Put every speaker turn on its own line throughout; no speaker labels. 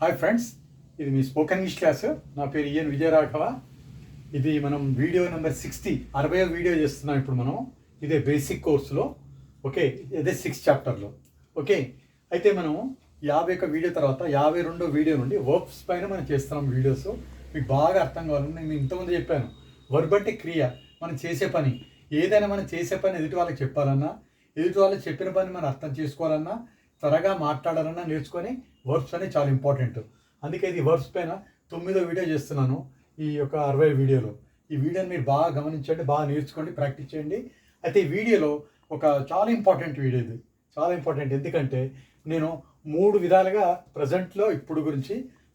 Hi friends ఇది మీ spoken English class నా పేరు ఈఎన్ విజయరాఘవ. ఇది మనం వీడియో నెంబర్ సిక్స్టీ అరవై వీడియో చేస్తున్నాం ఇప్పుడు మనం. ఇదే బేసిక్ కోర్సులో ఓకే ఇదే సిక్స్ చాప్టర్లో ఓకే అయితే మనం యాభై ఒక వీడియో తర్వాత యాభై రెండో వీడియో నుండి వర్బ్స్ పైన మనం చేస్తున్నాం వీడియోస్ మీకు బాగా అర్థం కావాలని నేను ఇంతకుముందు చెప్పాను. వర్బ్ అంటే క్రియ మనం చేసే పని. ఏదైనా మనం చేసే పని ఎదుటి వాళ్ళకి చెప్పాలన్నా ఎదుటి వాళ్ళకి చెప్పిన పని మనం అర్థం చేసుకోవాలన్నా త్వరగా మాట్లాడాలన్నా నేర్చుకొని వర్బ్స్ అనేది చాలా ఇంపార్టెంట్. అందుకే ఇది వర్బ్స్ పైన తొమ్మిదో వీడియో చేస్తున్నాను ఈ యొక్క అరవై వీడియోలో. ఈ వీడియోని మీరు బాగా గమనించండి బాగా నేర్చుకోండి ప్రాక్టీస్ చేయండి. అయితే ఈ వీడియోలో ఒక చాలా ఇంపార్టెంట్ వీడియో ఇది. చాలా ఇంపార్టెంట్. ఎందుకంటే నేను మూడు విధాలుగా ప్రజెంట్లో ఇప్పుడు గురించి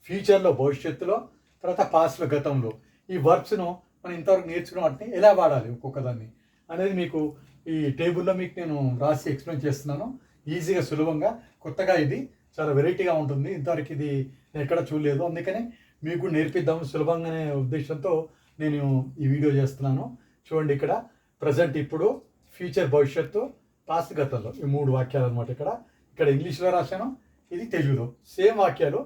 ఫ్యూచర్లో భవిష్యత్తులో తర్వాత పాస్ట్లో గతంలో ఈ వర్బ్స్ను మనం ఇంతవరకు నేర్చుకున్న వాటిని ఎలా వాడాలి ఒక్కొక్క దాన్ని అనేది మీకు ఈ టేబుల్లో మీకు నేను రాసి ఎక్స్ప్లెయిన్ చేస్తున్నాను. ఈజీగా సులభంగా కొత్తగా ఇది చాలా వెరైటీగా ఉంటుంది. ఇంతవరకు ఇది నేను ఎక్కడ చూడలేదు. అందుకని మీకు నేర్పిద్దాం సులభంగానే ఉద్దేశంతో నేను ఈ వీడియో చేస్తున్నాను. చూడండి ఇక్కడ ప్రజెంట్ ఇప్పుడు ఫ్యూచర్ భవిష్యత్తు పాస్ట్ గతంలో ఈ మూడు వాక్యాలు అనమాట ఇక్కడ. ఇక్కడ ఇంగ్లీష్లో రాశాను ఇది తెలుగులో. సేమ్ వాక్యాలు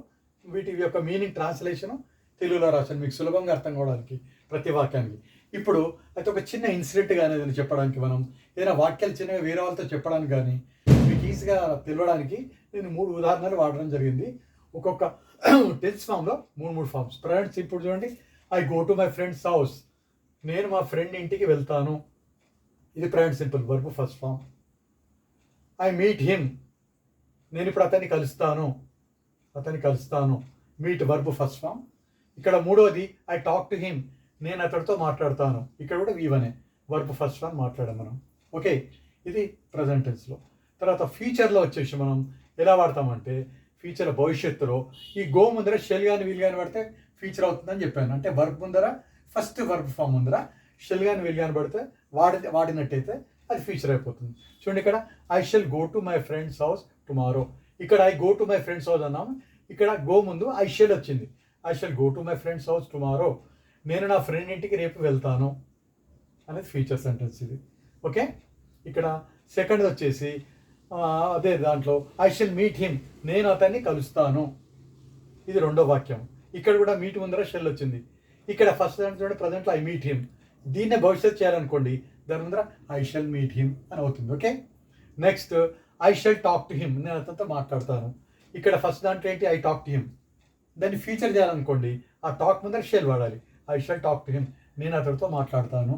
వీటి యొక్క మీనింగ్ ట్రాన్స్లేషన్ తెలుగులో రాశాను. మీకు సులభంగా అర్థం కావడానికి ప్రతి వాక్యానికి. ఇప్పుడు అయితే ఒక చిన్న ఇన్సిడెంట్ కానీ ఏదైనా చెప్పడానికి మనం ఏదైనా వాక్యాలు చిన్నగా వేరే వాళ్ళతో చెప్పడానికి కానీ మీకు ఈజీగా తెలియడానికి నేను మూడు ఉదాహరణలు వాడడం జరిగింది. ఒక్కొక్క టెన్స్ ఫామ్లో మూడు మూడు ఫామ్స్. ఫ్రెండ్స్ ఇప్పుడు చూడండి. I go to my friend's house. నేను మా ఫ్రెండ్ ఇంటికి వెళ్తాను. ఇది present simple verb first form. I meet him. నేను ఇప్పుడు అతన్ని కలుస్తాను. అతన్ని కలుస్తాను. Meet verb first form. ఇక్కడ మూడోది ఐ టాక్ టు హిమ్. నేను అతడితో మాట్లాడతాను. ఇక్కడ కూడా వీవనే. వర్బ్ ఫస్ట్ ఫామ్ మాట్లాడాం మనం ఓకే. ఇది ప్రజెంటెన్స్లో. తర్వాత ఫ్యూచర్లో వచ్చేసి మనం ఎలా వాడతామంటే ఫ్యూచర్ భవిష్యత్తులో ఈ గో ముందర షెల్ కానీ వీల్ కానీ పడితే ఫ్యూచర్ అవుతుందని చెప్పాను. అంటే వర్బ్ ముందర ఫస్ట్ వర్బ్ ఫామ్ ముందర షెల్ కానీ వీల్ కానీ పడితే వాడి వాడినట్టయితే అది ఫ్యూచర్ అయిపోతుంది. చూడండి ఇక్కడ I shall go to my friend's house tomorrow ఇక్కడ I go to my friend's house అన్నాము. ఇక్కడ గో ముందు ఐ షెల్ వచ్చింది. I shall go to my friend's house tomorrow నేను నా ఫ్రెండ్ ఇంటికి రేపు వెళ్తాను. అనేది ఫ్యూచర్ సెంటెన్స్ ఇది. ఓకే? ఇక్కడ సెకండ్ వచ్చేసి అదే దాంట్లో ఐ షెల్ మీట్ హిమ్ నేను అతన్ని కలుస్తాను. ఇది రెండో వాక్యం. ఇక్కడ కూడా మీట్ ముందర షెల్ వచ్చింది. ఇక్కడ ఫస్ట్ దాంట్లో చూడండి ప్రజెంట్లో ఐ మీట్ హిమ్ దీన్నే భవిష్యత్తు చేయాలనుకోండి. దాని ముందర ఐ షెల్ మీట్ హిమ్ అని అవుతుంది. Okay next I shall talk to him నేను అతనితో మాట్లాడతాను. ఇక్కడ ఫస్ట్ దాంట్లో ఏంటి? ఐ టాక్ టు హిమ్ దాన్ని ఫ్యూచర్ చేయాలనుకోండి ఆ టాక్ ముందర షెల్ వాడాలి. I shall talk to him నేను అతడితో మాట్లాడతాను.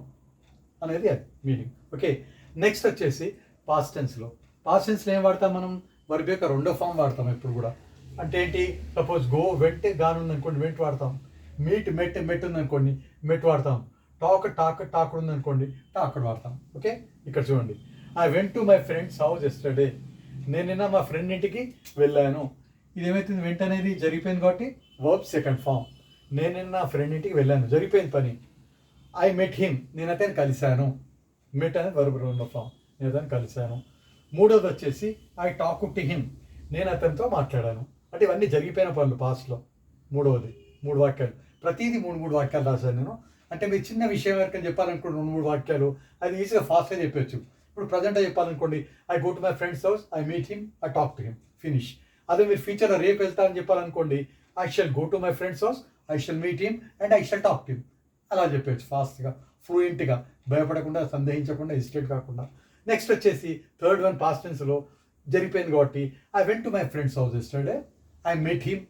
అనేది అది మీనింగ్ ఓకే నెక్స్ట్ వచ్చేసి పాస్ట్ టెన్స్లో ఏం వాడతాం మనం? వర్బ్ యొక్క రెండో ఫామ్ వాడతాం ఎప్పుడు కూడా. అంటే ఏంటి? సపోజ్ గో వెంట్ గాను అనుకోండి వెంట వాడతాం. మీట్ మెట్ మెట్ ఉందనుకోండి మెట్ వాడతాం. టాక్ టాక్ టాక్ ఉందనుకోండి టాక్ వాడతాం. ఓకే ఇక్కడ చూడండి. I went to my friend's house yesterday నేను నిన్న మా ఫ్రెండ్ ఇంటికి వెళ్ళాను. ఇది ఏమైతుంది వెంట అనేది జరిగిపోయింది కాబట్టి వర్బ్ సెకండ్ ఫామ్ నేను నిన్న నా ఫ్రెండ్ ఇంటికి వెళ్ళాను. జరిగిపోయింది పని. ఐ మెట్ హిమ్ నేను అతను కలిశాను. మెట్ అనేది వర్బ్ రెండో ఫామ్ నేను అతను కలిశాను. మూడోది వచ్చేసి ఐ టాక్ టు హిమ్. నేను అతనితో మాట్లాడాను. అంటే ఇవన్నీ జరిగిపోయిన పనులు పాస్ట్లో. మూడవది మూడు వాక్యాలు. ప్రతిదీ మూడు మూడు వాక్యాలు రాశాను నేను. అంటే మీరు చిన్న విషయం వరకు చెప్పాలనుకోండి రెండు మూడు వాక్యాలు. అది ఈజీగా ఫాస్ట్గా చెప్పొచ్చు. ఇప్పుడు present చెప్పాలనుకోండి I go to my friend's house I meet him I talk to him finish అదే మీరు ఫ్యూచర్లో రేపు వెళ్తారని చెప్పాలనుకోండి I shall go to my friend's house I shall meet him and I shall talk to him అలా చెప్పొచ్చు ఫాస్ట్గా ఫ్లూయెంట్గా భయపడకుండా సందేహించకుండా హెసిటేట్ కాకుండా. నెక్స్ట్ వచ్చేసి థర్డ్ వన్ పాస్ట్ టెన్స్లో జరిగిపోయింది కాబట్టి I went to my friend's house yesterday I met him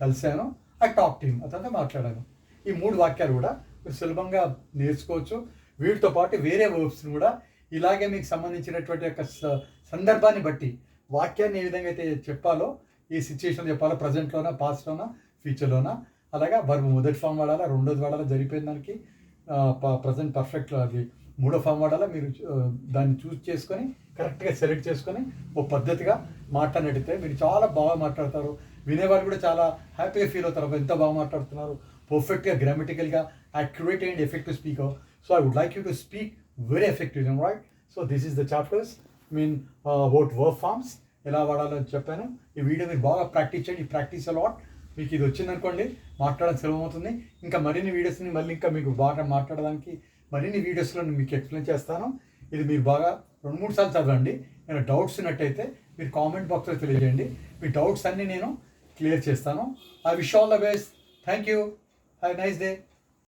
కలిశాను. ఐ టాక్ టు హిమ్ అతనితో మాట్లాడాను. ఈ మూడు వాక్యాలు కూడా మీరు సులభంగా నేర్చుకోవచ్చు. వీటితో పాటు వేరే వర్బ్స్ని కూడా ఇలాగే మీకు సంబంధించినటువంటి యొక్క స- సందర్భాన్ని బట్టి వాక్యాన్ని ఏ విధంగా అయితే చెప్పాలో ఈ సిచ్యుయేషన్ చెప్పాలో ప్రజెంట్లోనా పాస్ట్లోనా ఫ్యూచర్లోనా అలాగా వర్బ్ మొదటి ఫామ్ వాడాలా రెండోది వాడాలా జరిగిపోయిన దానికి ప్రజెంట్ పర్ఫెక్ట్లో అది మూడో ఫామ్ వాడాలా? మీరు దాన్ని చూస్ చేసుకొని కరెక్ట్గా సెలెక్ట్ చేసుకొని ఓ పద్ధతిగా మాట్లాడితే మీరు చాలా బాగా మాట్లాడతారు. వినేవారు కూడా చాలా హ్యాపీగా ఫీల్ అవుతారు. ఎంత బాగా మాట్లాడుతున్నారు. పర్ఫెక్ట్గా గ్రామటికల్గా accurate and effective speaker so I would like you to speak very effective right so this is the chapters mean about work forms ఎలా వాడాలో అని చెప్పాను. ఈ వీడియో మీరు బాగా ప్రాక్టీస్ చేయండి. ప్రాక్టీస్ అలాట్ మీకు ఇది వచ్చిందనుకోండి మాట్లాడడం సులభమవుతుంది. ఇంకా మరిన్ని వీడియోస్ని మళ్ళీ ఇంకా మీకు బాగా మాట్లాడడానికి మరిన్ని వీడియోస్లో మీకు ఎక్స్ప్లెయిన్ చేస్తాను. ఇది మీరు బాగా రెండు మూడు సార్లు చదవండి. నేను డౌట్స్ ఉన్నట్టయితే మీరు కామెంట్ బాక్స్లో తెలియజేయండి. మీ డౌట్స్ అన్నీ నేను క్లియర్ చేస్తాను. I wish all the best thank you have nice day